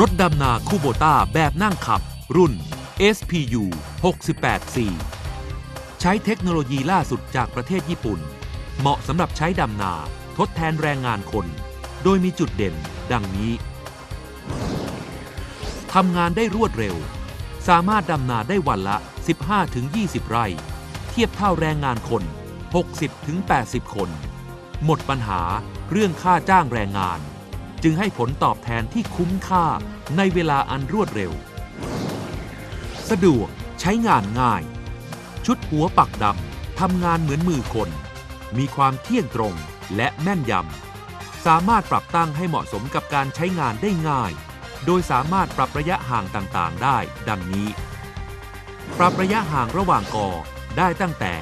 รถดำนาคูโบต้าแบบนั่งขับ รุ่น SPU 68C ใช้เทคโนโลยีล่าสุดจากประเทศญี่ปุ่น เหมาะสำหรับใช้ดำนา ทดแทนแรงงานคน โดยมีจุดเด่นดังนี้ ทำงานได้รวดเร็ว สามารถดำนาได้วันละ 15-20 ไร่ เทียบเท่าแรงงานคน 60-80 คน หมดปัญหาเรื่องค่าจ้างแรงงาน จึงให้ผลตอบแทนที่คุ้มค่าในเวลาอันรวดเร็ว สะดวกใช้งานง่าย ชุดหัวปักดำทำงานเหมือนมือคน มีความเที่ยงตรงและแม่นยำ สามารถปรับตั้งให้เหมาะสมกับการใช้งานได้ง่าย โดยสามารถปรับระยะห่างต่างๆ ได้ ดังนี้ ปรับระยะห่างระหว่างกอได้ตั้งแต่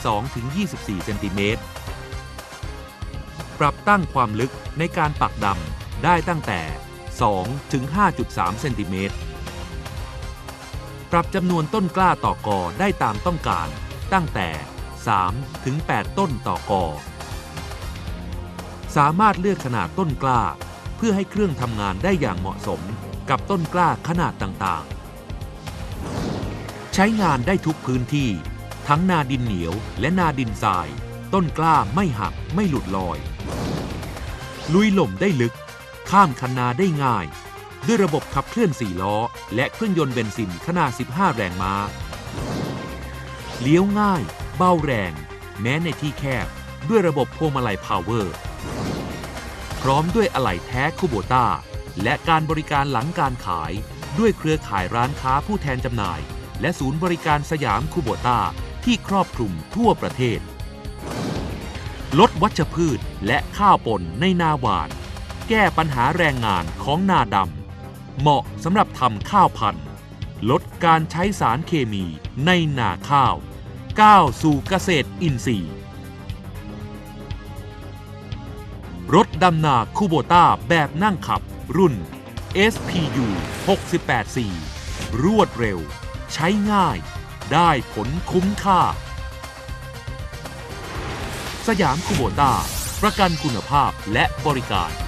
12-24 เซนติเมตร ปรับตั้งความลึกในการปักดำได้ตั้งแต่2-5.3 เซนติเมตร ปรับจำนวนต้นกล้าต่อกอได้ตามต้องการ ตั้งแต่3-8ต้นต่อกอ สามารถเลือกขนาดต้นกล้า เพื่อให้เครื่องทำงานได้อย่างเหมาะสมกับต้นกล้าขนาดต่างๆ ใช้งานได้ทุกพื้นที่ ทั้งนาดินเหนียวและนาดินทราย ต้นกล้าไม่หักไม่หลุดลอย ลุยหล่มได้ลึก ข้ามคันนาได้ง่าย ด้วยระบบขับเคลื่อน 4 ล้อ และเครื่องยนต์เบนซินขนาด 15 แรงม้า เลี้ยวง่าย เบาแรง แม้ในที่แคบ ด้วยระบบพวงมาลัยพาวเวอร์ พร้อมด้วยอะไหล่แท้คูโบต้า และการบริการหลังการขาย ด้วยเครือข่ายร้านค้าผู้แทนจำหน่าย และศูนย์บริการสยามคูโบต้าที่ครอบคลุมทั่วประเทศ ลดวัชพืชและข้าวปนในนาหวาน แก้ปัญหาแรงงานของนาดำ เหมาะสำหรับทำข้าวพันธุ์ ลดการใช้สารเคมีในนาข้าว ก้าวสู่เกษตรอินทรีย์รถดำนาคูโบต้าแบบนั่งขับ รุ่น SPU 68C รวดเร็ว ใช้ง่าย ได้ผลคุ้มค่า สยามคูโบต้า ประกันคุณภาพและบริการ